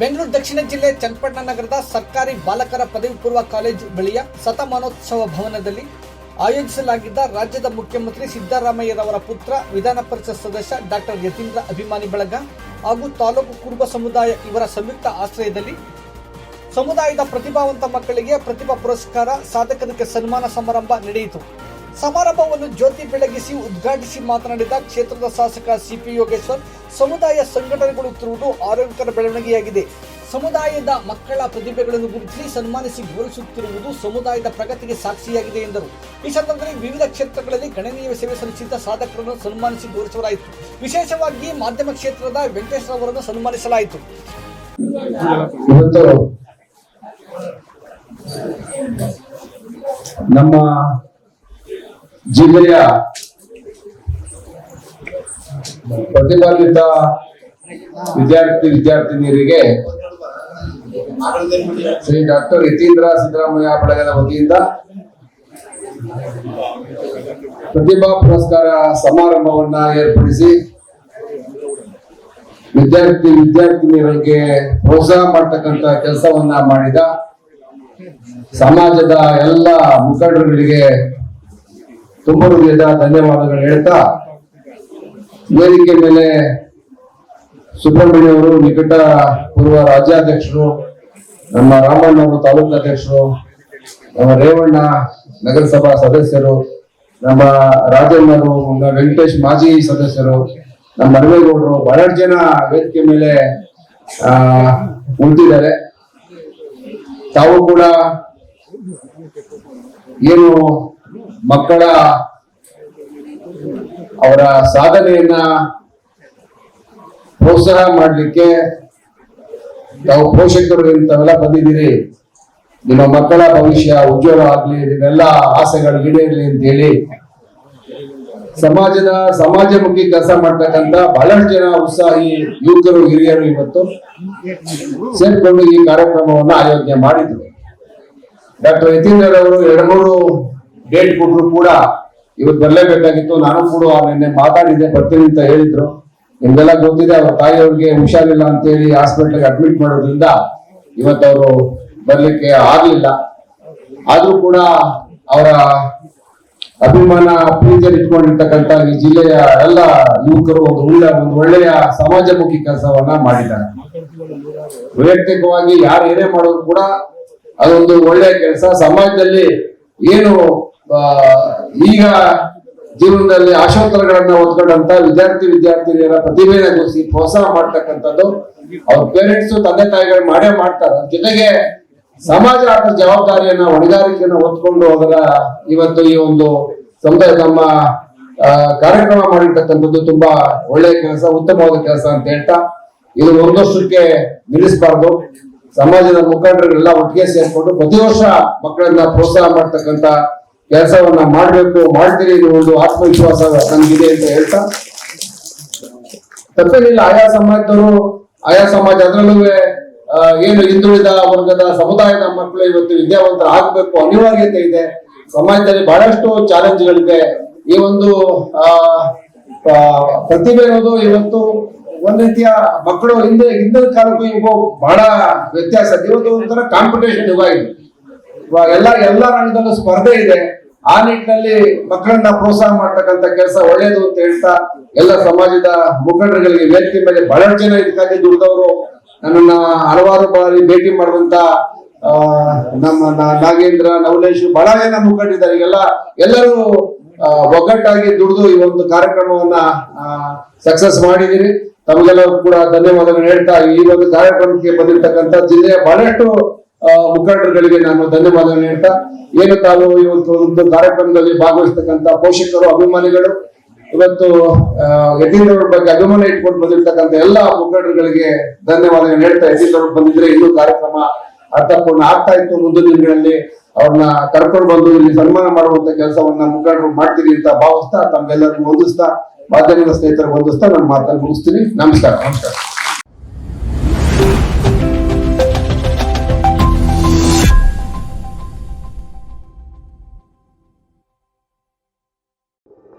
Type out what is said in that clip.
ಬೆಂಗಳೂರು ದಕ್ಷಿಣ ಜಿಲ್ಲೆ ಚನ್ನಪಟ್ಟಣ ನಗರದ ಸರ್ಕಾರಿ ಬಾಲಕರ ಪದವಿ ಪೂರ್ವ ಕಾಲೇಜು ಬಳಿಯ ಶತಮಾನೋತ್ಸವ ಭವನದಲ್ಲಿ ಆಯೋಜಿಸಲಾಗಿದ್ದ ರಾಜ್ಯದ ಮುಖ್ಯಮಂತ್ರಿ ಸಿದ್ದರಾಮಯ್ಯರವರ ಪುತ್ರ, ವಿಧಾನ ಪರಿಷತ್ ಸದಸ್ಯ ಡಾಕ್ಟರ್ ಯತೀಂದ್ರ ಅಭಿಮಾನಿ ಬಳಗ ಹಾಗೂ ತಾಲೂಕು ಕುರುಬ ಸಮುದಾಯ ಇವರ ಸಂಯುಕ್ತ ಆಶ್ರಯದಲ್ಲಿ ಸಮುದಾಯದ ಪ್ರತಿಭಾವಂತ ಮಕ್ಕಳಿಗೆ ಪ್ರತಿಭಾ ಪುರಸ್ಕಾರ ಸಾಧಕರಿಗೆ ಸನ್ಮಾನ ಸಮಾರಂಭ ನಡೆಯಿತು. ಸಮಾರಂಭವನ್ನು ಜ್ಯೋತಿ ಬೆಳಗಿಸಿ ಉದ್ಘಾಟಿಸಿ ಮಾತನಾಡಿದ ಕ್ಷೇತ್ರದ ಶಾಸಕ ಸಿಪಿ ಯೋಗೇಶ್ವರ್, ಸಮುದಾಯ ಸಂಘಟನೆಗಳು ತಿರುವುದು ಆರೋಗ್ಯಕರ ಬೆಳವಣಿಗೆಯಾಗಿದೆ. ಸಮುದಾಯದ ಮಕ್ಕಳ ಪ್ರತಿಭೆಗಳನ್ನು ಗುರುತಿಸಿ ಸನ್ಮಾನಿಸಿ ಗೌರವಿಸುತ್ತಿರುವುದು ಸಮುದಾಯದ ಪ್ರಗತಿಗೆ ಸಾಕ್ಷಿಯಾಗಿದೆ ಎಂದರು. ಈ ಸಂದರ್ಭದಲ್ಲಿ ವಿವಿಧ ಕ್ಷೇತ್ರಗಳಲ್ಲಿ ಗಣನೀಯ ಸೇವೆ ಸಲ್ಲಿಸಿದ ಸಾಧಕರನ್ನು ಸನ್ಮಾನಿಸಿ ಗೌರವಿಸಲಾಯಿತು ವಿಶೇಷವಾಗಿ ಮಾಧ್ಯಮ ಕ್ಷೇತ್ರದ ವೆಂಕಟೇಶ್ ಅವರನ್ನು ಸನ್ಮಾನಿಸಲಾಯಿತು. ನಮ್ಮ ಜಿಲ್ಲೆಯ ಪ್ರತಿಭಾನ್ವಿತ ವಿದ್ಯಾರ್ಥಿ ವಿದ್ಯಾರ್ಥಿನಿಯರಿಗೆ ಶ್ರೀ ಡಾಕ್ಟರ್ ಯತೀಂದ್ರ ಸಿದ್ದರಾಮಯ್ಯ ಬಳಗದ ವತಿಯಿಂದ ಪ್ರತಿಭಾ ಪುರಸ್ಕಾರ ಸಮಾರಂಭವನ್ನ ಏರ್ಪಡಿಸಿ ವಿದ್ಯಾರ್ಥಿ ವಿದ್ಯಾರ್ಥಿನಿಯರಿಗೆ ಪ್ರೋತ್ಸಾಹ ಮಾಡ್ತಕ್ಕಂತ ಕೆಲಸವನ್ನ ಮಾಡಿದ ಸಮಾಜದ ಎಲ್ಲ ಮುಖಂಡರುಗಳಿಗೆ ತುಂಬ ಹೃದಯದ ಧನ್ಯವಾದಗಳು ಹೇಳ್ತಾ ವೇದಿಕೆ ಮೇಲೆ ಸುಬ್ರಹ್ಮಣ್ಯ ಅವರು ನಿಕಟ ಪೂರ್ವ ರಾಜ್ಯಾಧ್ಯಕ್ಷರು, ನಮ್ಮ ರಾಮಣ್ಣ ಅವರು ತಾಲೂಕು ಅಧ್ಯಕ್ಷರು, ನಮ್ಮ ರೇವಣ್ಣ ನಗರಸಭಾ ಸದಸ್ಯರು, ನಮ್ಮ ರಾಜಣ್ಣರು, ನಮ್ಮ ವೆಂಕಟೇಶ್ ಮಾಜಿ ಸದಸ್ಯರು, ನಮ್ಮ ಮನವೇಗೌಡರು ಬಹಳಷ್ಟು ಜನ ವೇದಿಕೆ ಮೇಲೆ, ಆ, ಉಳಿದಿದ್ದಾರೆ. ತಾವು ಕೂಡ ಏನು ಮಕ್ಕಳ ಅವರ ಸಾಧನೆಯನ್ನ ಪ್ರೋತ್ಸಾಹ ಮಾಡಲಿಕ್ಕೆ ತಾವು ಪೋಷಕರು ಇಂಥವೆಲ್ಲ ಬಂದಿದ್ದೀರಿ. ನಿಮ್ಮ ಮಕ್ಕಳ ಭವಿಷ್ಯ ಉಜ್ವಲ ಆಗ್ಲಿ, ನಿಮ್ಮೆಲ್ಲ ಆಸೆಗಳು ಈಡೇರಲಿ ಅಂತ ಹೇಳಿ ಸಮಾಜದ ಸಮಾಜಮುಖಿ ಕೆಲಸ ಮಾಡ್ತಕ್ಕಂತ ಬಹಳಷ್ಟು ಜನ ಉತ್ಸಾಹಿ ಯುವಕರು, ಹಿರಿಯರು ಇವತ್ತು ಸೇರ್ಕೊಂಡು ಈ ಕಾರ್ಯಕ್ರಮವನ್ನು ಆಯೋಜನೆ ಮಾಡಿದ್ರು. ಡಾಕ್ಟರ್ ಯತೀಂದ್ರ ಅವರು ಎರಡು ಮೂರು ಡೇಟ್ ಕೊಟ್ಟರು ಕೂಡ ಇವತ್ತು ಬರಲೇಬೇಕಾಗಿತ್ತು. ನಾನು ಕೂಡ ನಿನ್ನೆ ಮಾತಾಡಿದ್ದೆ, ಬರ್ತೀನಿ ಅಂತ ಹೇಳಿದ್ರು. ನಿಮ್ಗೆಲ್ಲ ಗೊತ್ತಿದೆ, ಅವ್ರ ತಾಯಿಯವ್ರಿಗೆ ಹುಷಾರಿಲ್ಲ ಅಂತ ಹೇಳಿ ಹಾಸ್ಪಿಟಲ್ಗೆ ಅಡ್ಮಿಟ್ ಮಾಡೋದ್ರಿಂದ ಇವತ್ತು ಅವರು ಬರ್ಲಿಕ್ಕೆ ಆಗ್ಲಿಲ್ಲ. ಆದ್ರೂ ಕೂಡ ಅವರ ಅಭಿಮಾನ ಪ್ರೀತಿಯಲ್ಲಿ ಇಟ್ಕೊಂಡಿರ್ತಕ್ಕಂಥ ಈ ಜಿಲ್ಲೆಯ ಎಲ್ಲ ಯುವಕರು ಒಂದು ಒಳ್ಳೆ, ಒಂದು ಒಳ್ಳೆಯ ಸಮಾಜಮುಖಿ ಕೆಲಸವನ್ನ ಮಾಡಿದ್ದಾರೆ. ವೈಯಕ್ತಿಕವಾಗಿ ಯಾರು ಏನೇ ಮಾಡೋದು ಕೂಡ ಅದೊಂದು ಒಳ್ಳೆಯ ಕೆಲಸ. ಸಮಾಜದಲ್ಲಿ ಏನು ಈಗ ಜೀವನದಲ್ಲಿ ಆಶೋತ್ತರಗಳನ್ನ ಹೊತ್ಕೊಂಡಂತ ವಿದ್ಯಾರ್ಥಿ ವಿದ್ಯಾರ್ಥಿನಿಯರ ಪ್ರತಿಭೆನ ಗುರುಸಿ ಪ್ರೋತ್ಸಾಹ ಮಾಡ್ತಕ್ಕಂಥದ್ದು ಅವ್ರ ಪೇರೆಂಟ್ಸ್ ತಂದೆ ತಾಯಿಗಳು ಮಾಡೇ ಮಾಡ್ತಾರೆ. ಜೊತೆಗೆ ಸಮಾಜ ಅದರ ಜವಾಬ್ದಾರಿಯನ್ನ ಹೊಣೆಗಾರಿಕೆಯನ್ನ ಹೊತ್ಕೊಂಡು ಅದರ ಇವತ್ತು ಈ ಒಂದು ಸಮುದಾಯ ನಮ್ಮ ಆ, ಕಾರ್ಯಕ್ರಮ ಮಾಡಿರ್ತಕ್ಕಂಥದ್ದು ತುಂಬಾ ಒಳ್ಳೆಯ ಕೆಲಸ ಉತ್ತಮವಾದ ಕೆಲಸ ಅಂತ ಹೇಳ್ತಾ ಇದು ಒಂದಷ್ಟಕ್ಕೆ ನಿಲ್ಲಿಸಬಾರ್ದು. ಸಮಾಜದ ಮುಖಂಡರುಗಳೆಲ್ಲ ಒಟ್ಟಿಗೆ ಸೇರ್ಕೊಂಡು ಪ್ರತಿ ವರ್ಷ ಮಕ್ಕಳನ್ನ ಪ್ರೋತ್ಸಾಹ ಮಾಡ್ತಕ್ಕಂತ ಕೆಲಸವನ್ನ ಮಾಡಬೇಕು, ಮಾಡ್ತೀರಿ ಒಂದು ಆತ್ಮವಿಶ್ವಾಸ ನನ್ಗಿದೆ ಅಂತ ಹೇಳ್ತಾ. ತಪ್ಪೇನಿಲ್ಲ, ಆಯಾ ಸಮಾಜದವರು, ಆಯಾ ಸಮಾಜ ಅದರಲ್ಲೂ ಏನು ಹಿಂದುಳಿದ ವರ್ಗದ ಸಮುದಾಯದ ಮಕ್ಕಳು ಇವತ್ತು ವಿದ್ಯಾವಂತರ ಆಗಬೇಕು ಅನಿವಾರ್ಯತೆ ಇದೆ. ಸಮಾಜದಲ್ಲಿ ಬಹಳಷ್ಟು ಚಾಲೆಂಜ್ಗಳಿದೆ. ಈ ಒಂದು ಪ್ರತಿಭೆ ಅನ್ನೋದು ಇವತ್ತು ಒಂದ್ ರೀತಿಯ ಮಕ್ಕಳು ಹಿಂದೆ, ಹಿಂದಿನ ಕಾಲಕ್ಕೂ ಇವು ಬಹಳ ವ್ಯತ್ಯಾಸ. ಇವತ್ತು ಒಂಥರ ಕಾಂಪಿಟೇಷನ್ ಇವಾಗ ಎಲ್ಲ ಎಲ್ಲ ರಂಗದಲ್ಲೂ ಸ್ಪರ್ಧೆ ಇದೆ. ಆ ನಿಟ್ಟಿನಲ್ಲಿ ಮಕ್ಕಳನ್ನ ಪ್ರೋತ್ಸಾಹ ಮಾಡ್ತಕ್ಕಂಥ ಕೆಲಸ ಒಳ್ಳೇದು ಅಂತ ಹೇಳ್ತಾ ಎಲ್ಲ ಸಮಾಜದ ಮುಖಂಡರುಗಳಿಗೆ ವ್ಯಕ್ತಿ ಮೇಲೆ ಬಹಳಷ್ಟು ಜನ ಇದಕ್ಕಾಗಿ ದುಡಿದವರು. ನನ್ನನ್ನ ಹಲವಾರು ಬಾರಿ ಭೇಟಿ ಮಾಡುವಂತ ನಮ್ಮ ನಾಗೇಂದ್ರ, ನವಲೇಶ್ ಬಹಳ ಜನ ಮುಖಂಡಿದ್ದಾರೆ. ಈಗೆಲ್ಲ ಎಲ್ಲರೂ ಒಗ್ಗಟ್ಟಾಗಿ ದುಡಿದು ಈ ಒಂದು ಕಾರ್ಯಕ್ರಮವನ್ನ ಸಕ್ಸಸ್ ಮಾಡಿದಿರಿ. ತಮಗೆಲ್ಲರೂ ಕೂಡ ಧನ್ಯವಾದಗಳು ಹೇಳ್ತಾ ಈ ಒಂದು ಕಾರ್ಯಕ್ರಮಕ್ಕೆ ಬಂದಿರತಕ್ಕಂತ ಜಿಲ್ಲೆಯ ಬಹಳಷ್ಟು ಮುಖಂಡರುಗಳಿಗೆ ನಾನು ಧನ್ಯವಾದ ಹೇಳ್ತಾ ಏನು ತಾವು ಇವತ್ತು ಒಂದು ಕಾರ್ಯಕ್ರಮದಲ್ಲಿ ಭಾಗವಹಿಸ್ತಕ್ಕಂತ ಪೋಷಕರು, ಅಭಿಮಾನಿಗಳು, ಇವತ್ತು ಯತೀಂದ್ರ ಬಗ್ಗೆ ಅಭಿಮಾನ ಇಟ್ಕೊಂಡು ಬಂದಿರ್ತಕ್ಕಂಥ ಎಲ್ಲ ಮುಖಂಡರುಗಳಿಗೆ ಧನ್ಯವಾದ ಹೇಳ್ತಾ ಯತೀಂದ್ರ ಬಂದಿದ್ರೆ ಇನ್ನೂ ಕಾರ್ಯಕ್ರಮ ಅರ್ಥಪೂರ್ಣ ಆಗ್ತಾ ಇತ್ತು ಮುಂದಿನ ದಿನಗಳಲ್ಲಿ. ಅವ್ರನ್ನ ಕರ್ಕೊಂಡು ಬಂದು ಇಲ್ಲಿ ಸನ್ಮಾನ ಮಾಡುವಂತ ಕೆಲಸವನ್ನ ಮುಖಂಡರು ಮಾಡ್ತೀರಿ ಅಂತ ಭಾವಿಸ್ತಾ ತಮ್ಗೆಲ್ಲರಿಗೂ ಹೊಂದಿಸ್ತಾ ಮಾಧ್ಯಮದ ಸ್ನೇಹಿತರು ಹೊಂದಿಸ್ತಾ ನಾನು ಮಾತನ್ನು ಮುಗಿಸ್ತೀನಿ. ನಮಸ್ಕಾರ. ನಮಸ್ಕಾರ.